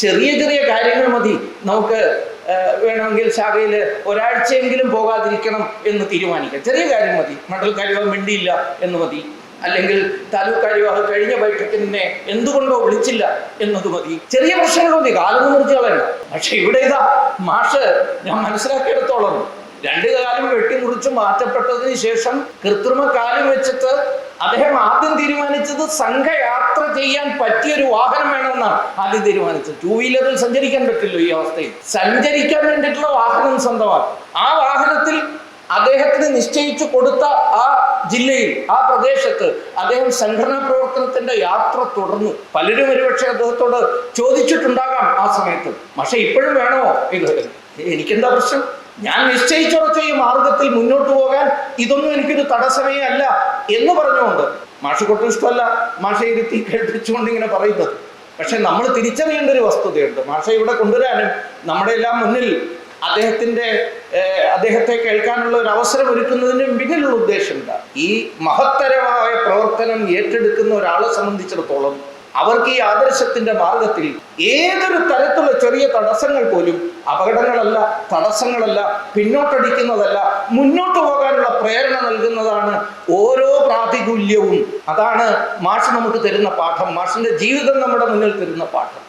ചെറിയ ചെറിയ കാര്യങ്ങൾ മതി. നമുക്ക് വേണമെങ്കിൽ ശാഖയിൽ ഒരാഴ്ചയെങ്കിലും പോകാതിരിക്കണം എന്ന് തീരുമാനിക്കാം. ചെറിയ കാര്യം മതി. മണ്ഡൽ കാര്യവാഹം മിണ്ടിയില്ല എന്ന് മതി. അല്ലെങ്കിൽ താലൂക്ക് കാര്യവാഹം കഴിഞ്ഞ ബൈഠക്കിനെ എന്തുകൊണ്ടോ വിളിച്ചില്ല എന്നത് മതി. ചെറിയ പ്രശ്നങ്ങൾ മതി. കാലം കളയണ്ട. പക്ഷെ ഇവിടെ ഇതാ മാഷ് ഞാൻ മനസ്സിലാക്കിയെടുത്തോളം. രണ്ട് കാലം വെട്ടിമുറിച്ച് മാറ്റപ്പെട്ടതിന് ശേഷം കൃത്രിമ കാലം വെച്ചിട്ട് അദ്ദേഹം ആദ്യം തീരുമാനിച്ചത് സംഘയാത്ര ചെയ്യാൻ പറ്റിയൊരു വാഹനം വേണമെന്നാണ് ആദ്യം തീരുമാനിച്ചത് ടൂ വീലറിൽ സഞ്ചരിക്കാൻ പറ്റില്ല ഈ അവസ്ഥയിൽ. സഞ്ചരിക്കാൻ വേണ്ടിയിട്ടുള്ള വാഹനം സ്വന്തമാക്കും. ആ വാഹനത്തിൽ അദ്ദേഹത്തിന് നിശ്ചയിച്ചു കൊടുത്ത ആ ജില്ലയിൽ ആ പ്രദേശത്ത് അദ്ദേഹം സംഘടനാ പ്രവർത്തനത്തിന്റെ യാത്ര തുടർന്നു. പലരും ഒരുപക്ഷെ അദ്ദേഹത്തോട് ചോദിച്ചിട്ടുണ്ടാകാം ആ സമയത്ത്. പക്ഷെ ഇപ്പോഴും വേണോ ഇത് എനിക്കെന്താ പ്രശ്നം? ഞാൻ നിശ്ചയിച്ചുറച്ച ഈ മാർഗത്തിൽ മുന്നോട്ട് പോകാൻ ഇതൊന്നും എനിക്കൊരു തടസ്സമേ അല്ല എന്ന് പറഞ്ഞുകൊണ്ട് മാഷക്കൊട്ടും ഇഷ്ടമല്ല. മാഷയിരുത്തി കേൾപ്പിച്ചുകൊണ്ട് ഇങ്ങനെ പറയുന്നത്. പക്ഷെ നമ്മൾ തിരിച്ചറിയേണ്ട ഒരു വസ്തുതയുണ്ട്. മാഷ ഇവിടെ കൊണ്ടുവരാനും നമ്മുടെ എല്ലാം മുന്നിൽ അദ്ദേഹത്തിന്റെ അദ്ദേഹത്തെ കേൾക്കാനുള്ള ഒരു അവസരം ഒരുക്കുന്നതിന് പിന്നിലുള്ള ഉദ്ദേശം എന്താ? ഈ മഹത്തരമായ പ്രവർത്തനം ഏറ്റെടുക്കുന്ന ഒരാളെ സംബന്ധിച്ചിടത്തോളം അവർക്ക് ഈ ആദർശത്തിന്റെ മാർഗത്തിൽ ഏതൊരു തരത്തിലുള്ള ചെറിയ തടസ്സങ്ങൾ പോലും അപകടങ്ങളല്ല തടസ്സങ്ങളല്ല പിന്നോട്ടടിക്കുന്നതല്ല മുന്നോട്ട് പോകാനുള്ള പ്രേരണ നൽകുന്നതാണ് ഓരോ പ്രാതികൂല്യവും അതാണ് മാഷ് നമുക്ക് തരുന്ന പാഠം. മാഷിന്റെ ജീവിതം നമ്മുടെ മുന്നിൽ തരുന്ന പാഠം.